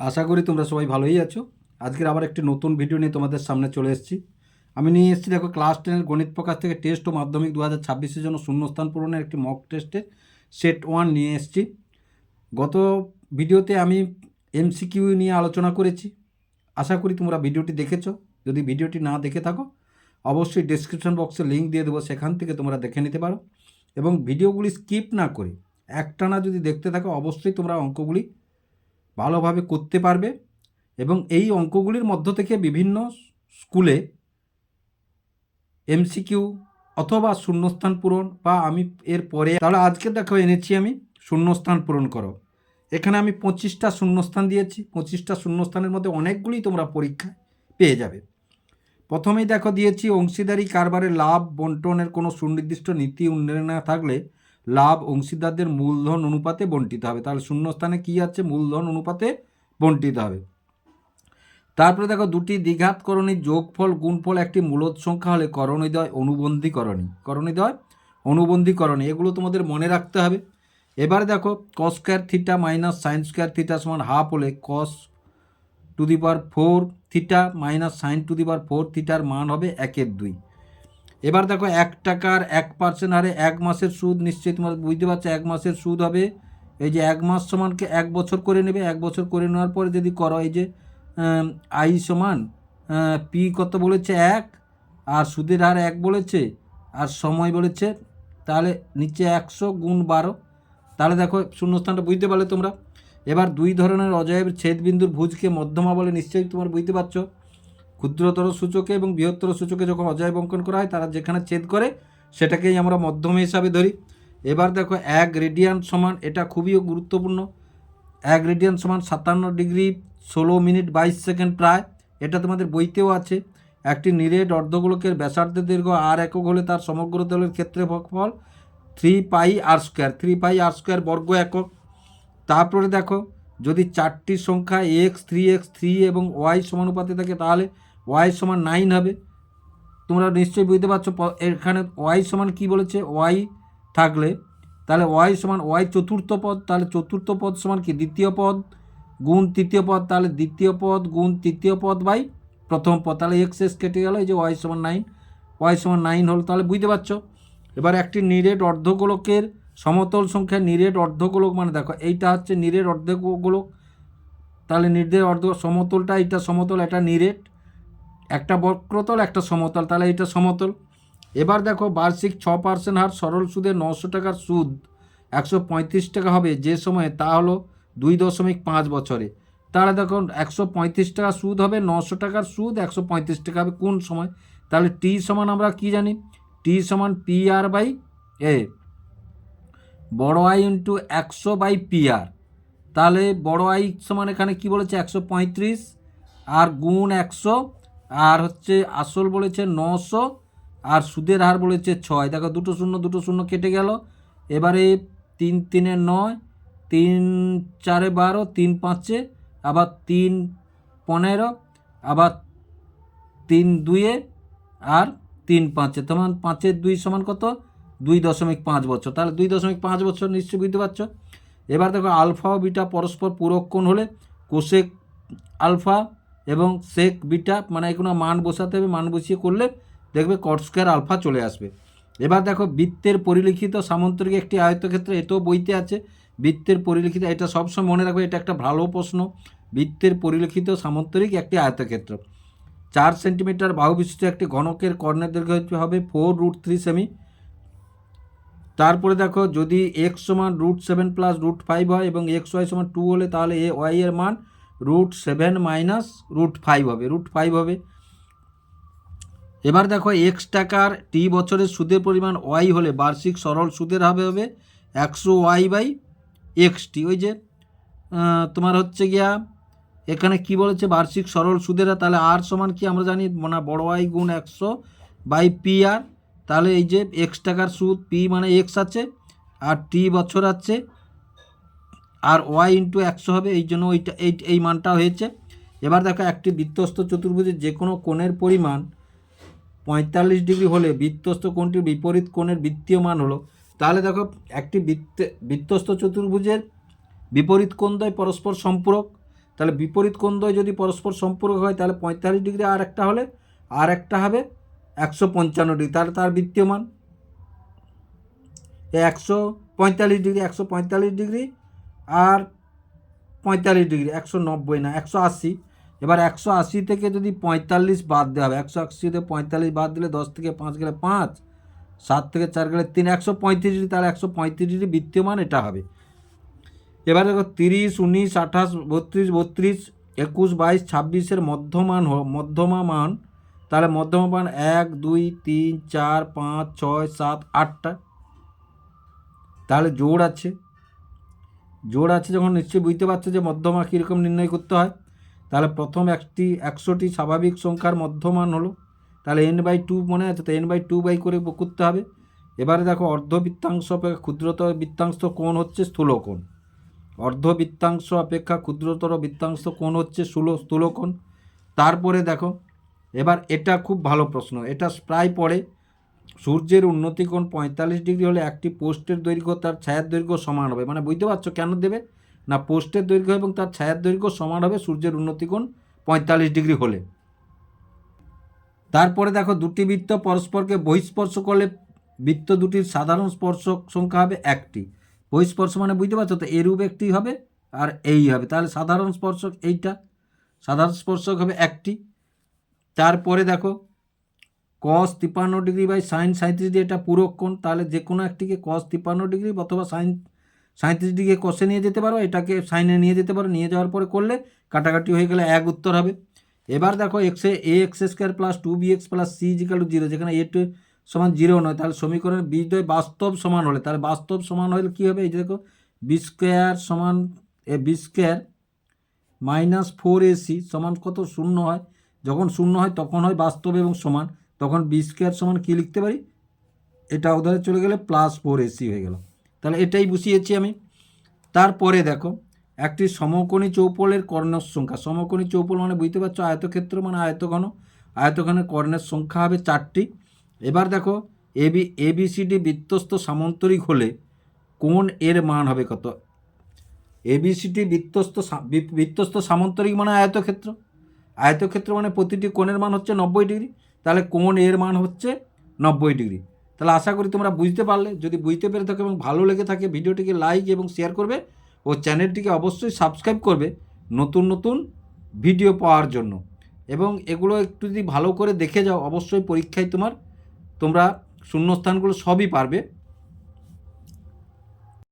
আশা করি তোমরা সবাই ভালোই আছো। আজকের আবার একটি নতুন ভিডিও নিয়ে তোমাদের সামনে চলে এসেছি। আমি নিয়ে এসেছি, দেখো ক্লাস টেনের গণিত প্রকাশ থেকে টেস্ট ও মাধ্যমিক দু হাজার ছাব্বিশের জন্য শূন্যস্থান পূরণের একটি মক টেস্টের সেট ওয়ান নিয়ে এসেছি। গত ভিডিওতে আমি এমসিকিউ নিয়ে আলোচনা করেছি। আশা করি তোমরা ভিডিওটি দেখেছ। যদি ভিডিওটি না দেখে থাকো, অবশ্যই ডেসক্রিপশন বক্সে লিঙ্ক দিয়ে দেবো, সেখান থেকে তোমরা দেখে নিতে পারো। এবং ভিডিওগুলি স্কিপ না করে একটানা যদি দেখতে থাকো, অবশ্যই তোমরা অঙ্কগুলি ভালোভাবে করতে পারবে এবং এই অঙ্কগুলির মধ্য থেকে বিভিন্ন স্কুলে এমসিকিউ অথবা শূন্যস্থান পূরণ বা আমি এর পরে তাহলে আজকে দেখো এনেছি আমি শূন্যস্থান পূরণ করো। এখানে আমি পঁচিশটা শূন্যস্থান দিয়েছি, পঁচিশটা শূন্যস্থানের মধ্যে অনেকগুলি তোমরা পরীক্ষায় পেয়ে যাবে। প্রথমেই দেখো দিয়েছি অংশীদারি কারবারে লাভ, বন্টনের কোনো সুনির্দিষ্ট নীতি, উন্নয়ন না থাকলে লাভ অংশীদারদের মূলধন অনুপাতে বন্টিত হবে। তাহলে শূন্যস্থানে কী আছে? মূলধন অনুপাতে বন্টিত হবে। তারপরে দেখো, দুটি দ্বিঘাতকরণী যোগফল গুণফল একটি মূলত সংখ্যা হলে করণীদ্বয় অনুবন্ধীকরণী। করণীদ্বয় অনুবন্ধীকরণী, এগুলো তোমাদের মনে রাখতে হবে। এবার দেখো cos square theta minus sine square theta সমান হাফ হলে cos to the power four theta minus sine to the power four থিটার মান হবে একের দুই। এবার দেখো এক টাকার এক পার্সেন্ট হারে এক মাসের সুদ নিশ্চয়ই তোমরা বুঝতে পারছ? এক মাসের সুদ হবে, এই যে এক মাস সমানকে এক বছর করে নেবে, এক বছর করে নেওয়ার পরে যদি করো, এই যে আই সমান পি কত বলেছে? এক, আর সুদের হার এক বলেছে, আর সময় বলেছে, তাহলে নিচে একশো গুণ বারো। তাহলে দেখো শূন্যস্থানটা বুঝতে পারলে তোমরা। এবার দুই ধরনের অজয়ের ছেদবিন্দুর ভুজকে মধ্যমা বলে নিশ্চয়ই তোমার বুঝতে পারছ। ক্ষুদ্রতর সূচকে এবং বৃহত্তর সূচকে যখন অজয় অঙ্কন করা হয়, তারা যেখানে ছেদ করে, সেটাকেই আমরা মধ্যম হিসাবে ধরি। এবার দেখো, এক রেডিয়ান সমান, এটা খুবই গুরুত্বপূর্ণ। এক রেডিয়ান সমান সাতান্ন ডিগ্রি ষোলো মিনিট বাইশ সেকেন্ড প্রায়। এটা তোমাদের বইতেও আছে। একটি নিরেট অর্ধগোলকের ব্যাসার্ধের দীর্ঘ আর একক হলে তার সমগ্র দলের ক্ষেত্রে ফল three pi r square, three pi r square বর্গ একক। তারপরে দেখো, যদি চারটি সংখ্যা এক্স থ্রি এক্স থ্রি এবং ওয়াই সমানুপাতে থাকে, তাহলে ওয়াই সমান নাইন হবে। তোমরা নিশ্চয়ই বুঝতে পারছ এখানে ওয়াই সমান কি বলেছে? ওয়াই থাকলে। তাহলে ওয়াই সমান ওয়াই চতুর্থ পদ, তাহলে চতুর্থ পদ সমান কি? দ্বিতীয় পদ গুণ তৃতীয় পদ, তাহলে দ্বিতীয় পদ গুণ তৃতীয় পদ বাই প্রথম পদ। তাহলে এক্স এস কেটে গেল, এই যে ওয়াই সমান নাইন ওয়াই সমান নাইন হলো। তাহলে বুঝতে পারছ? এবার একটি নিরেট অর্ধগোলকের সমতল সংখ্যা, নিরেট অর্ধগোলক মানে দেখো, এইটা হচ্ছে নিরেট অর্ধগোলক। তাহলে নির্দের অর্ধ সমতলটা এটা সমতল, এটা নিরেট। একটা বক্রতল, একটা সমতল, তাহলে এটা সমতল। এবার দেখো, বার্ষিক ছ পার্সেন্ট হার সরল সুদে নশো টাকার সুদ, একশো পঁয়ত্রিশ টাকা হবে। যে সময়ে, তা হলো দুই দশমিক পাঁচ বছরে। তাহলে দেখো, একশো পঁয়ত্রিশ টাকা সুদ হবে, নশো টাকার সুদ, একশো পঁয়ত্রিশ টাকা হবে কোন সময়? তাহলে টি সমান আমরা কি জানি? টি সমান পি আর বাই এ বড় আই ইন্টু একশো বাই পি আর তাহলে বড় আই সমান এখানে কি বলেছে? একশো পঁয়ত্রিশ। আর গুণ একশো আর হচ্ছে আসল বলেছে নশো, আর সুদের হার বলেছে ছয়। দেখো, দুটো শূন্য দুটো শূন্য কেটে গেল। এবারে তিন তিনে নয়, তিন চারে বারো, তিন পাঁচে, আবার তিন পনেরো, আবার তিন দুয়ে, আর তিন পাঁচে। তোমার পাঁচের দুই সমান কত? দুই দশমিক পাঁচ বছর। তাহলে দুই দশমিক পাঁচ বছর নিশ্চয়ই বুঝতে পারছ। এবার দেখো আলফা ও বিটা পরস্পর পূরক কোণ হলে। কোশেক আলফা এবং সেক বিটা মানে এগুলো মান বসাতে হবে, মান বসিয়ে করলে দেখবে কট স্কোয়ার আলফা চলে আসবে। এবার দেখো বৃত্তের পরিলিখিত সামন্তরিক একটি আয়তক্ষেত্র এটাও বইতে আছে, বৃত্তের পরিলিখিত, এটা সবসময় মনে রাখবে, এটা একটা ভালো প্রশ্ন। বৃত্তের পরিলিখিত সামন্তরিক একটি আয়তক্ষেত্র। চার সেন্টিমিটার বাহু বিশিষ্ট একটি ঘনকের কর্ণের দৈর্ঘ্য হবে ফোর রুট থ্রি সেমি তারপরে দেখো যদি এক্স সমান root seven plus root five হয় এবং এক্স ওয়াই সমান টু হলে তাহলে এ ওয়াই এর মান root seven minus root five হবে রুট ফাইভ হবে। এবার দেখো এক্স টাকার টি বছরের সুদের পরিমাণ ওয়াই হলে বার্ষিক সরল সুদের হবে হবে একশো ওয়াই বাই এক্স টি ওই যে তোমার হচ্ছে গিয়া, এখানে কি বলেছে বার্ষিক সরল সুদের? তাহলে আর সমান কি আমরা জানি? মানে বড় ওয়াই গুণ একশো বাই পি আর তাহলে এই যে এক্স টাকার সুদ পি মানে এক্স আছে, আর টি বছর আছে আর ওয়াই ইন্টু একশো হবে, এই জন্য ওইটা, এই এই মানটা হয়েছে। এবার দেখো, একটি বৃত্তস্থ চতুর্ভুজের যে কোনো কোণের পরিমাণ পঁয়তাল্লিশ ডিগ্রি হলে বৃত্তস্থ কোণটির বিপরীত কোণের বৃত্তীয় মান হলো। তাহলে দেখো, একটি বৃত্তে বৃত্তস্থ চতুর্ভুজের বিপরীত কোণ দ্বয় পরস্পর সম্পূরক। তাহলে বিপরীত কোণদ্বয় যদি পরস্পর সম্পর্ক হয়, তাহলে পঁয়তাল্লিশ ডিগ্রি আর একটা হলে, আর একটা হবে একশো পঞ্চান্ন ডিগ্রি। তাহলে তার বৃত্তীয়মান একশো পঁয়তাল্লিশ ডিগ্রি, একশো পঁয়তাল্লিশ ডিগ্রি আর পঁয়তাল্লিশ ডিগ্রি, একশো নব্বই না, একশো আশি। এবার একশো আশি থেকে যদি পঁয়তাল্লিশ বাদ দেওয়া হবে, একশো আশিতে পঁয়তাল্লিশ বাদ দিলে দশ থেকে পাঁচ গেলে পাঁচ, সাত থেকে চার গেলে তিন, একশো পঁয়ত্রিশ ডিগ্রি, তাহলে একশো পঁয়ত্রিশ ডিগ্রি বৃত্তীয়মান এটা হবে। এবার দেখো তিরিশ, উনিশ, আঠাশ, বত্রিশ বত্রিশ, একুশ, বাইশ, ছাব্বিশের মধ্যমান মধ্যমা মান তাহলে মধ্যমা মান এক, দুই, তিন, চার, পাঁচ, ছয়, সাত, আটটা। তাহলে জোর আছে। জোড় আছে যখন নিশ্চয়ই বুঝতে পারছ যে মধ্যমা কীরকম নির্ণয় করতে হয়। তাহলে প্রথম একটি, একশোটি স্বাভাবিক সংখ্যার মধ্যমান হলো। তাহলে এন বাই টু মনে আছে, তো এন বাই টু বাই করে করতে হবে। এবারে দেখো অর্ধ বৃত্তাংশ অপেক্ষা ক্ষুদ্রতর বৃত্তাংশ কোণ হচ্ছে স্থূল কোণ। অর্ধ বৃত্তাংশ অপেক্ষা ক্ষুদ্রতর বৃত্তাংশ কোণ হচ্ছে স্থূল স্থূলকোণ তারপরে দেখো, এবার এটা খুব ভালো প্রশ্ন। এটা প্রায় পড়ে সূর্যের উন্নতি কোণ পঁয়তাল্লিশ ডিগ্রি হলে একটি পোস্টের দৈর্ঘ্য তার ছায়ার দৈর্ঘ্য সমান হবে। মানে বুঝতে পারছ কেন দেবে? না, পোস্টের দৈর্ঘ্য এবং তার ছায়ার দৈর্ঘ্য সমান হবে সূর্যের উন্নতি কোণ পঁয়তাল্লিশ ডিগ্রি হলে। তারপরে দেখো, দুটি বৃত্ত পরস্পরকে বহিঃস্পর্শ করলে বৃত্ত দুটির সাধারণ স্পর্শক সংখ্যা হবে একটি। বহিঃস্পর্শ মানে বুঝতে পারছ তো, এরূপ একটি হবে আর এই হবে। তাহলে সাধারণ স্পর্শক এইটা, সাধারণ স্পর্শক হবে একটি। তারপরে দেখো কস তিপ্পান্ন ডিগ্রি বাই সাইন সাঁত্রিশ ডিগ্রি এটা পূরক কোণ, তাহলে যে কোনো একটিকে কস তিপ্পান্ন ডিগ্রি অথবা সাইন সাঁত্রিশ ডিগ্রি কষে নিয়ে যেতে পারো, এটাকে সাইনে নিয়ে যেতে পারো, নিয়ে যাওয়ার পরে করলে কাটাকাটি হয়ে গেলে এক উত্তর হবে। এবার দেখো এক্সে a x square plus two b x plus c equal to zero যেখানে এ টু সমান জিরো নয়, তাহলে সমীকরণের বীজদ্বয় বাস্তব সমান হলে, তাহলে বাস্তব সমান হলে কী হবে? এই দেখো বি স্কোয়ার সমান, এ b square minus four ac সমান কত? শূন্য হয়। যখন শূন্য হয়, তখন হয় বাস্তব এবং সমান। তখন বি স্কোয়ার সমান কী লিখতে পারি? এটা ওধারে চলে গেলে প্লাস ফোর এসি হয়ে গেল। তাহলে এটাই বসিয়েছি আমি। তারপরে দেখো, একটি সমকোণী চৌপলের কর্ণের সংখ্যা। সমকোণী চৌপল মানে বুঝতে পারছ আয়তক্ষেত্র মানে আয়তঘন। আয়তঘনের কর্ণের সংখ্যা হবে চারটি। এবার দেখো A B A B C D বৃত্তস্থ সামান্তরিক হলে কোন এর মান হবে কত? এ বি সি ডি বৃত্তস্থ বৃত্তস্থ সামান্তরিক মানে আয়তক্ষেত্র। আয়তক্ষেত্র মানে প্রতিটি কোণের মান হচ্ছে নব্বই ডিগ্রি। তাহলে কোণ এর মান হচ্ছে নব্বই ডিগ্রি। তাহলে আশা করি তোমরা বুঝতে পারলে। যদি বুঝতে পেরে থাকো এবং ভালো লেগে থাকে, ভিডিওটিকে লাইক এবং শেয়ার করবে ও চ্যানেলটিকে অবশ্যই সাবস্ক্রাইব করবে নতুন নতুন ভিডিও পাওয়ার জন্য। এবং এগুলো একটু যদি ভালো করে দেখে যাও, অবশ্যই পরীক্ষায় তোমার, তোমরা শূন্যস্থানগুলো সবই পারবে।